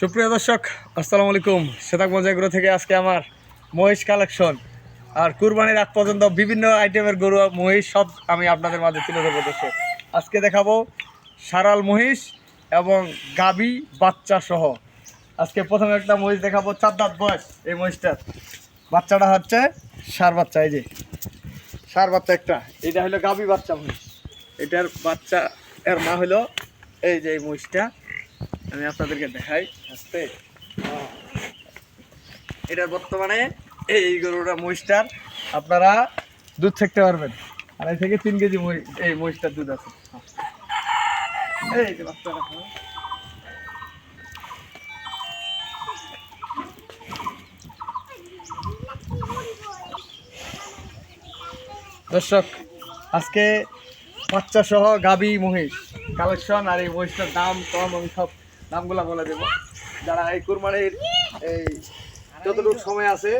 সুপ্রিয় দর্শক, আসসালামু আলাইকুম। সেতাক মজাগুলো থেকে আজকে আমার মহিষ কালেকশন। আর কুরবানির আগ পর্যন্ত বিভিন্ন আইটেমের গরু, মহিষ সব আমি আপনাদের মাঝে তুলে ধরবো দর্শক। আজকে দেখাবো সারাল মহিষ এবং গাবি বাচ্চা সহ। আজকে প্রথমে একটা মহিষ দেখাবো, চার দাঁত বয়স এই মহিষটার। বাচ্চাটা হচ্ছে সার বাচ্চা, এই যে। সার বাচ্চা একটা, এটা হলো গাবি বাচ্চা মহিষ। এটার বাচ্চা, এর মা হলো এই যে এই মহিষটা। আমি আপনাদেরকে দেখাই। আস্তে। এটার বর্তমানে এই গরুটা মহিষটার, আপনারা দুধ থাকতে পারবেন। আড়াই থেকে তিন কেজি এই মহিষটার দুধ আছে। দর্শক, আজকে বাচ্চা সহ গাবি মহিষ, কালেকশন আর এই মহিষটার দাম, কম আমি সব দামগুলো বলে দেবো। যারা এই কুরবানির এই যতটুকু সময় আছে,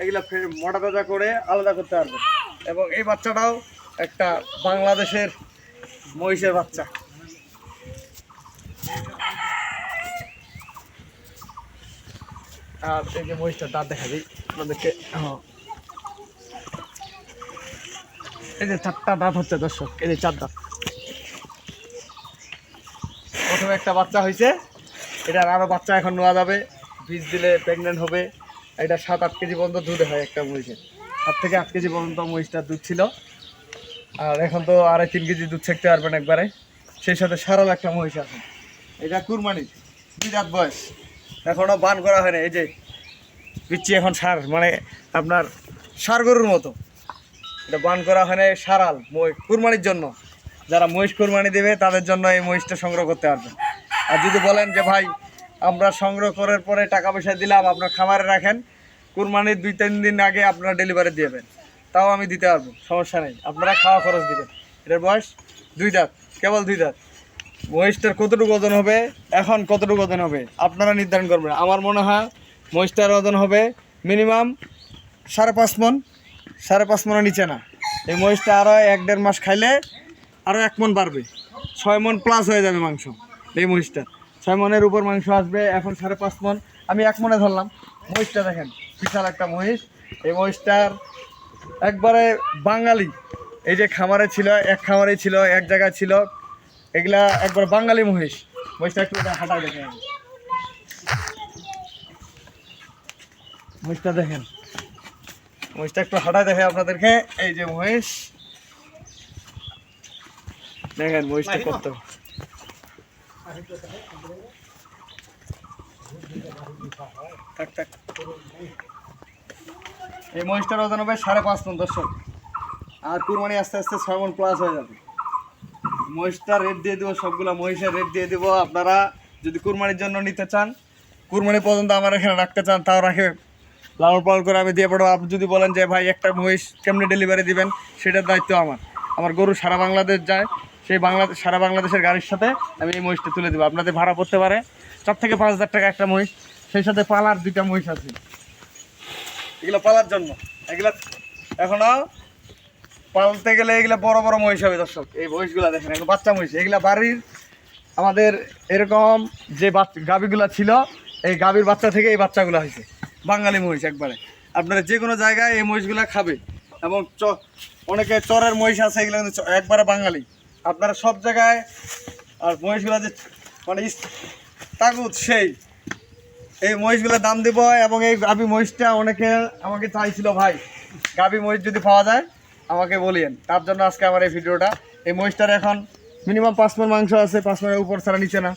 এগুলা ফের মোটা তাজা করে আলাদা করতে পারবে। এবং এই বাচ্চাটাও একটা বাংলাদেশের মহিষের বাচ্চা। আর এই যে মহিষটার দাঁত দেখা দিই আপনাদেরকে। হ্যাঁ। এই যে চারটা দাঁত হচ্ছে, দর্শক, এই যে চার দাঁত। প্রথমে একটা বাচ্চা হয়েছে। এটার আরও বাচ্চা এখন নেওয়া যাবে, বীজ দিলে প্রেগনেন্ট হবে। এটা সাত আট কেজি পর্যন্ত দুধ হয় একটা মহিষের। সাত থেকে আট কেজি পর্যন্ত মহিষটার দুধ ছিল। আর এখন তো আড়াই তিন কেজি দুধ ছাকতে পারবেন একবারে। সেই সাথে সারাল একটা মহিষ আছে। এটা কুরবানি দুই দাঁত বয়স। এখনও বান করা হয় না এই যে পিচ্ছি এখন সার মানে আপনার সার গরুর মতো। এটা বান করা হয় না সারাল কুরবানির জন্য। যারা মহিষ কুরবানি দেবে, তাদের জন্য এই মহিষটা সংগ্রহ করতে পারবেন। আর যদি বলেন যে ভাই, আমরা সংগ্রহ করার পরে টাকা পয়সা দিলাম, আপনার খামারে রাখেন, কুরবানির দুই, তিন দিন আগে আপনারা ডেলিভারি দিবেন। তাও আমি দিতে পারব, সমস্যা নেই। আপনারা খাওয়া খরচ দিবেন। এটার বয়স দুই দাঁত, কেবল দুই দাঁত। মহিষটার কতটুকু ওজন হবে? এখন কতটুকু ওজন হবে? আপনারা নির্ধারণ করবেন। আমার মনে হয় মহিষটার ওজন হবে মিনিমাম সাড়ে পাঁচ মন, সাড়ে পাঁচ মনের নিচে না। এই মহিষটা আরও এক দেড় মাস খাইলে আরও এক মন বাড়বে। ছয় মন প্লাস হয়ে যাবে মাংস। এই মহিষটা। ছয় মনের উপর মাংস আসবে, এখন সাড়ে পাঁচ মন। আমি এক মনে ধরলাম, মহিষটা দেখেন, বিশাল একটা মহিষ। এই মহিষটার একবারে বাঙালি। এই যে খামারে ছিল, এক খামারে ছিল, এক জায়গায় ছিল, এগুলা একবার বাঙালি মহিষ। মহিষটা একটু হাঁটায় দেখেন। মহিষটা দেখেন। মহিষটা একটু হাঁটা দেখে আপনাদেরকে, এই যে মহিষ। দেখেন মহিষটা কত। এই মহিষটার ওজন হবে সাড়ে পাঁচ মন দর্শক। আর কুরবানি আস্তে আস্তে ছয় মন প্লাস হয়ে যাবে। মহিষটার রেট দিয়ে দেবো, সবগুলো মহিষের রেট দিয়ে দেবো। আপনারা যদি কুরবানির জন্য নিতে চান, কুরবানি পর্যন্ত আমার এখানে রাখতে চান, তাও রাখে লালন পালন করে আমি দিয়ে পড়ব আপনি যদি বলেন যে, ভাই, একটা মহিষ কেমনি ডেলিভারি দিবেন? সেটার দায়িত্ব আমার। আমার গরু সারা বাংলাদেশ যায়। সেই বাংলাদেশ সারা বাংলাদেশের গাড়ির সাথে আমি এই মহিষটা তুলে দেবো। আপনাদের ভাড়া পড়তে পারে। চার থেকে পাঁচ হাজার টাকা একটা মহিষ। সেই সাথে পালার দুইটা মহিষ আছে। এগুলো পালার জন্য। এগুলা এখনও পালতে গেলে এগুলা বড় বড় মহিষ হবে দর্শক। এই মহিষগুলা দেখেন, এগুলো বাচ্চা মহিষ। এগুলা বাড়ির আমাদের এরকম যে গাবিগুলা ছিল, এই গাভীর বাচ্চা থেকে এই বাচ্চাগুলো হয়েছে। বাঙালি মহিষ একবারে। আপনারা যে কোনো জায়গায় এই মহিষগুলা খাবে। এবং অনেকে চরের মহিষ আছে, এগুলো একবারে বাঙালি। আপনারা সব জায়গায়, আর মহিষগুলা যে মানে তাগুদ সেই। এই মহিষগুলোর দাম দেবো এবং এই গাভী মহিষটা অনেকে আমাকে চাইছিল, ভাই, গাভী মহিষ যদি পাওয়া যায়, আমাকে বলিয়েন। তার জন্য আজকে আমার এই ভিডিওটা। এই মহিষটার এখন মিনিমাম পাঁচ মন মাংস আছে, পাঁচ মনের উপর ছাড়া নিচে না।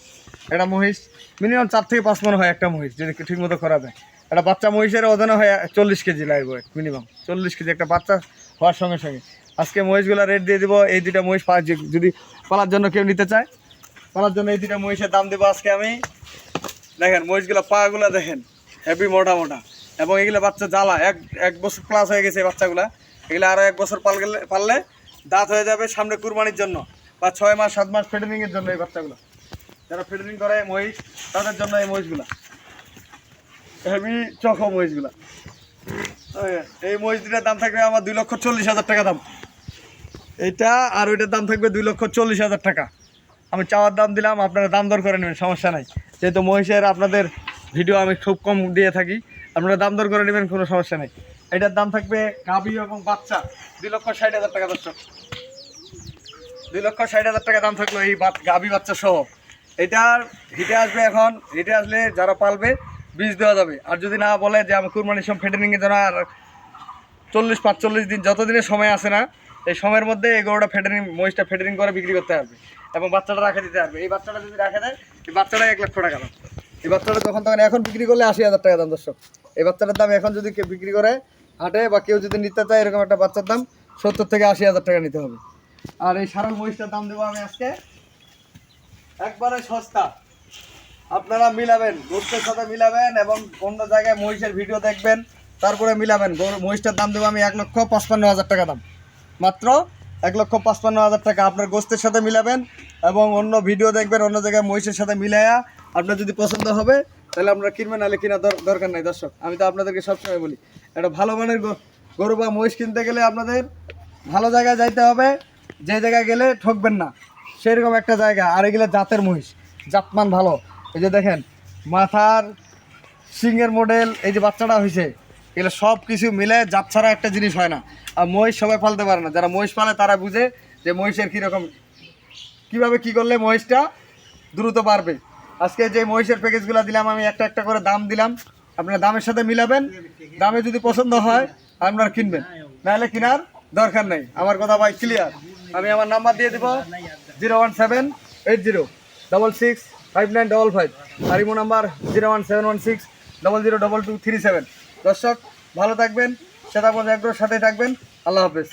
এটা মহিষ মিনিমাম চার থেকে পাঁচ মন হয় একটা মহিষ, যদি ঠিক মতো করা যায়। একটা বাচ্চা মহিষের ওজনে হয় চল্লিশ কেজি লাগবে মিনিমাম চল্লিশ কেজি একটা বাচ্চা হওয়ার সঙ্গে সঙ্গে। আজকে মহিষগুলো রেট দিয়ে দিব, এই দুটা মহিষ পা যদি পালার জন্য কেউ নিতে চায়, পালার জন্য এই দুটা মহিষের দাম দেবো আজকে আমি। দেখেন, মহিষগুলো পাগুলা দেখেন হেভি মোটা মোটা। এবং এগুলো বাচ্চা জ্বালা, এক এক বছর প্লাস হয়ে গেছে বাচ্চাগুলা। এগুলো আরও এক বছর পাল গেলে পারলে দাঁত হয়ে যাবে সামনে কুরবানির জন্য, বা ছয় মাস, সাত মাস ফেডারিংয়ের জন্য এই বাচ্চাগুলো। যারা ফেডারিং করে মহিষ, তাদের জন্য এই মহিষগুলা। হেভি চখ মহিষগুলা। এই মহিষ দুটার দাম থাকবে আমার দুই লক্ষ চল্লিশ হাজার টাকা দাম। এইটা আর ওইটার দাম থাকবে দুই লক্ষ চল্লিশ হাজার টাকা। আমি চাওয়ার দাম দিলাম, আপনারা দাম দর করে নেবেন, সমস্যা নাই। যেহেতু মহিষের আপনাদের ভিডিও আমি খুব কম দিয়ে থাকি, আপনারা দাম দর করে নেবেন, কোনো সমস্যা নেই। এটার দাম থাকবে গাভি এবং বাচ্চা, দুই লক্ষ ষাট হাজার টাকা দর্শক। দুই লক্ষ ষাট হাজার টাকা দাম থাকল এই গাভী বাচ্চা সহ। এটার হিটে আসবে এখন, হিটে আসলে যারা পালবে, বীজ দেওয়া যাবে। আর যদি না বলে যে আমি কুরবানির সব ফেডারিংয়ের জন্য আর চল্লিশ পাঁচচল্লিশ দিন যতদিনের সময় আসে না এই সময়ের মধ্যে এই গরুটা ফেডারিং, মহিষটা ফেডারিং করে বিক্রি করতে পারবে এবং বাচ্চাটা রাখে দিতে পারবে এই বাচ্চাটা যদি রাখে দেয়, এই বাচ্চাটা এক লক্ষ টাকা দাম। এই বাচ্চাটা যখন তখন এখন বিক্রি করলে আশি হাজার টাকা দাম, দর্শক। এই বাচ্চাটার দাম এখন যদি কেউ বিক্রি করে, হাটে বা কেউ যদি নিতে চায়, এরকম একটা বাচ্চার দাম সত্তর থেকে আশি হাজার টাকা নিতে হবে। আর এই সারাল মহিষটার দাম দেবো আমি আজকে একবারে সস্তা। আপনারা মিলাবেন গোস্তের সাথে মিলাবেন এবং অন্য জায়গায় মহিষের ভিডিও দেখবেন, তারপরে মিলাবেন। মহিষটার দাম দেবো আমি এক লক্ষ পাঁচপান্ন হাজার টাকা দাম। মাত্র এক লক্ষ পাঁচপান্ন হাজার টাকা। আপনার গোস্তের সাথে মিলাবেন এবং অন্য ভিডিও দেখবেন, অন্য জায়গায় মহিষের সাথে মিলাইয়া আপনার যদি পছন্দ হবে, তাহলে আপনারা কিনবেন, নাহলে দর- দরকার নাই। দর্শক, আমি তো আপনাদেরকে সবসময় বলি, একটা ভালো মানের গরু বা মহিষ কিনতে গেলে আপনাদের ভালো জায়গায় যাইতে হবে। যে জায়গায় গেলে ঠকবেন না। সেরকম একটা জায়গা। আর এগুলো জাতের মহিষ, জাতমান ভালো। এই যে দেখেন, মাথার সিংয়ের মডেল এই যে বাচ্চাটা হয়েছে এগুলো সব কিছু মিলে জাত ছাড়া একটা জিনিস হয় না। আর মহিষ সবাই পালতে পারে না। যারা মহিষ পালে তারা বুঝে যে মহিষের কীরকম কীভাবে কি করলে মহিষটা দ্রুত বাড়বে। আজকে যে মহিষের প্যাকেজগুলো দিলাম, আমি একটা একটা করে দাম দিলাম। আপনারা দামের সাথে মিলাবেন। দামে যদি পছন্দ হয়, আপনারা কিনবেন। নাহলে কেনার দরকার নেই। আমার কথা ভাই ক্লিয়ার আমি আমার নাম্বার দিয়ে দেবো। Zero one seven eight zero double six five nine double five. আর imo number zero one seven one six double zero double two three seven. দর্শক ভালো থাকবেন সেটা এগ্রোর সাথে থাকবেন। আল্লাহ হাফেজ।